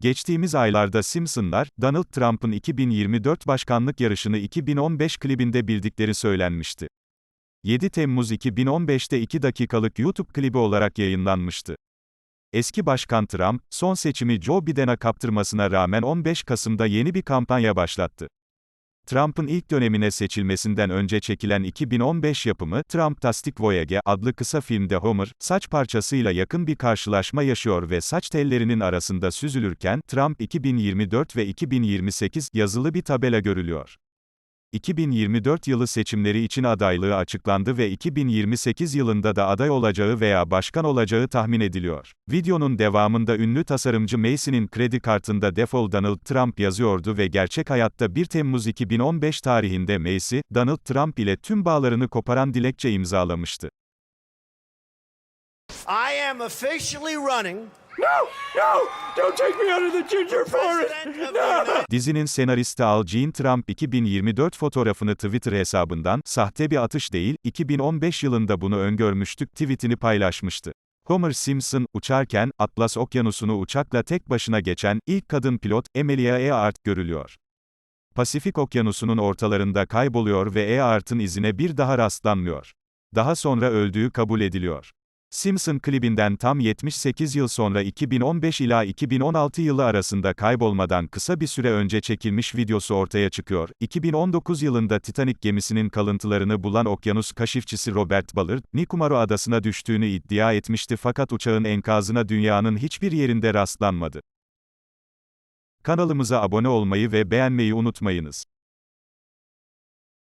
Geçtiğimiz aylarda Simpsonlar, Donald Trump'ın 2024 başkanlık yarışını 2015 klibinde bildikleri söylenmişti. 7 Temmuz 2015'te 2 dakikalık YouTube klibi olarak yayınlanmıştı. Eski Başkan Trump, son seçimi Joe Biden'a kaptırmasına rağmen 15 Kasım'da yeni bir kampanya başlattı. Trump'ın ilk dönemine seçilmesinden önce çekilen 2015 yapımı Trump-Tastic Voyage adlı kısa filmde Homer, saç parçasıyla yakın bir karşılaşma yaşıyor ve saç tellerinin arasında süzülürken, Trump 2024 ve 2028 yazılı bir tabela görülüyor. 2024 yılı seçimleri için adaylığı açıklandı ve 2028 yılında da aday olacağı veya başkan olacağı tahmin ediliyor. Videonun devamında ünlü tasarımcı Macy'nin kredi kartında Defol Donald Trump yazıyordu ve gerçek hayatta 1 Temmuz 2015 tarihinde Macy, Donald Trump ile tüm bağlarını koparan dilekçe imzalamıştı. I am officially running No, no, don't take me out of the ginger forest. No. Dizinin senaristi Al Jean Trump 2024 fotoğrafını Twitter hesabından, sahte bir atış değil, 2015 yılında bunu öngörmüştük, tweetini paylaşmıştı. Homer Simpson, uçarken, Atlas Okyanusu'nu uçakla tek başına geçen, ilk kadın pilot, Amelia Earhart görülüyor. Pasifik Okyanusu'nun ortalarında kayboluyor ve Earhart'ın izine bir daha rastlanmıyor. Daha sonra öldüğü kabul ediliyor. Simpson klibinden tam 78 yıl sonra 2015 ila 2016 yılı arasında kaybolmadan kısa bir süre önce çekilmiş videosu ortaya çıkıyor. 2019 yılında Titanic gemisinin kalıntılarını bulan okyanus kaşifçisi Robert Ballard, Nikumaru adasına düştüğünü iddia etmişti fakat uçağın enkazına dünyanın hiçbir yerinde rastlanmadı. Kanalımıza abone olmayı ve beğenmeyi unutmayınız.